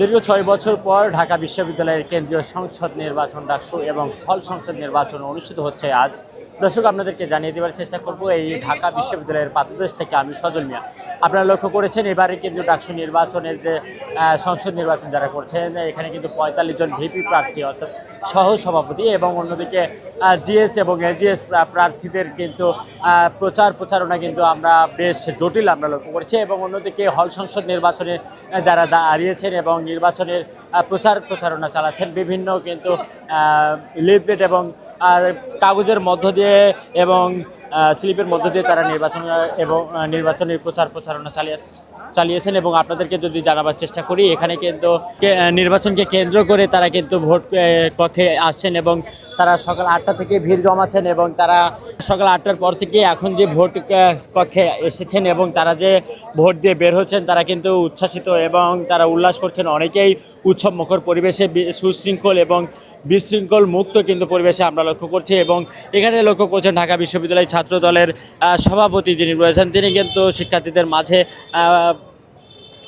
দীর্ঘ ছয় বছর পর ঢাকা বিশ্ববিদ্যালয়ের কেন্দ্রীয় সংসদ নির্বাচন ডাকসু এবং হল সংসদ নির্বাচন অনুষ্ঠিত হচ্ছে আজ। দর্শক, আপনাদেরকে জানিয়ে দেওয়ার চেষ্টা করব, এই ঢাকা বিশ্ববিদ্যালয়ের পাদদেশ থেকে আমি সজল মিয়া। আপনারা লক্ষ্য করেছেন এবারে কেন্দ্রীয় ডাকসু নির্বাচনের যে সংসদ নির্বাচন যারা করছেন, এখানে কিন্তু পঁয়তাল্লিশ জন ভিপি প্রার্থী, অর্থাৎ সহ সভাপতি এবং অন্যদিকে জিএস এবং এজিএস প্রার্থীদের কিন্তু প্রচার প্রচারণা কিন্তু আমরা বেশ জটিল আমরা লক্ষ্য করেছি এবং অন্যদিকে হল সংসদ নির্বাচনে যারা দাঁড়িয়েছেন এবং নির্বাচনের প্রচার প্রচারণা চালাচ্ছেন, বিভিন্ন কিন্তু লিফলেট এবং কাগজের মধ্য দিয়ে এবং স্লিপের মধ্য দিয়ে তারা নির্বাচন, এবং নির্বাচনের প্রচার প্রচারণা চালিয়ে, চালিয়েছেন এবং আপনাদেরকে যদি জানাবার চেষ্টা করি, এখানে কিন্তু নির্বাচনকে কেন্দ্র করে তারা কিন্তু ভোট কক্ষে আসছেন এবং তারা সকাল আটটা থেকে ভিড় জমাচ্ছেন এবং তারা সকাল আটটার পর থেকে এখন যে ভোট কক্ষে এসেছেন এবং তারা যে ভোট দিয়ে বের হচ্ছেন, তারা কিন্তু উচ্ছ্বাসিত এবং তারা উল্লাস করছেন। অনেকেই উৎসব মুখর পরিবেশে সুশৃঙ্খল এবং বিশৃঙ্খল মুক্ত কিন্তু পরিবেশে আমরা লক্ষ্য করছি এবং এখানে লক্ষ্য করছেন ঢাকা বিশ্ববিদ্যালয় ছাত্র দলের সভাপতি যিনি রয়েছেন তিনি কিন্তু শিক্ষার্থীদের মাঝে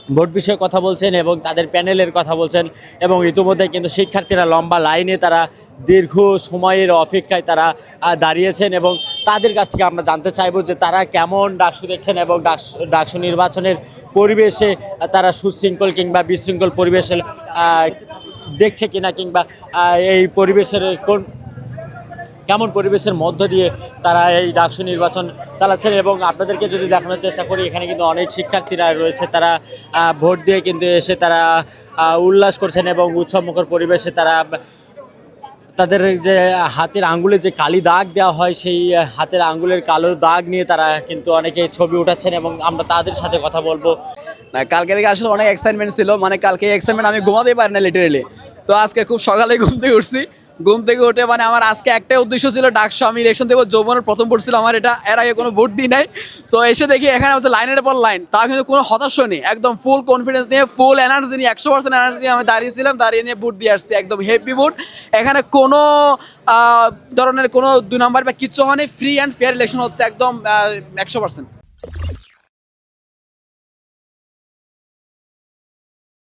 ভোট বিষয়ে কথা বলছেন এবং তাদের প্যানেলের কথা বলছেন এবং ইতিমধ্যে কিন্তু শিক্ষার্থীরা লম্বা লাইনে তারা দীর্ঘ সময়ের অপেক্ষায় তারা দাঁড়িয়েছেন এবং তাদের কাছ থেকে আমরা জানতে চাইব যে তারা কেমন ডাকসু দেখছেন এবং ডাকসু নির্বাচনের পরিবেশে তারা সুশৃঙ্খল কিংবা বিশৃঙ্খল পরিবেশে আহ, দেখছে কিনা কিংবা এই পরিবেশের কোন কেমন পরিবেশের মধ্য দিয়ে তারা এই ডাকসু নির্বাচন চালাচ্ছেন এবং আপনাদেরকে যদি দেখানোর চেষ্টা করি, এখানে কিন্তু অনেক শিক্ষার্থীরা রয়েছে। তারা ভোট দিয়ে কিন্তু এসে তারা উল্লাস করছেন এবং উৎসবমুখর পরিবেশে তারা, তাদের যে হাতের আঙ্গুলে যে কালি দাগ দেওয়া হয়, সেই হাতের আঙ্গুলের কালো দাগ নিয়ে তারা কিন্তু অনেকে ছবি উঠাচ্ছেন এবং আমরা তাদের সাথে কথা বলব। না, কালকে থেকে আসলে অনেক এক্সাইটমেন্ট ছিল। মানে কালকে এক্সাইটমেন্ট আমি ঘুমাতেই পারি না লিটারেলি তো আজকে খুব সকালে ঘুম থেকে উঠছি। ঘুম থেকে উঠে মানে আমার আজকে একটাই উদ্দেশ্য ছিল ডাকশো আমি ইলেকশন দেবো, যৌবনের প্রথম ভোট ছিল আমার, এটা এর আগে কোনো ভোট দিই নাই। সো এসে দেখি এখানে হচ্ছে লাইনের পর লাইন তাও কিন্তু কোনো হতাশ নেই, একদম ফুল কনফিডেন্স নিয়ে ফুল এনার্জি নিয়ে, একশো পার্সেন্ট এনার্জি নিয়ে আমি দাঁড়িয়েছিলাম দাঁড়িয়ে নিয়ে ভোট দিয়ে আসছি, একদম হেভি ভোট এখানে কোনো ধরনের কোনো দু নাম্বার বা কিচ্ছু হয়নি ফ্রি অ্যান্ড ফেয়ার ইলেকশন হচ্ছে একদম একশো পার্সেন্ট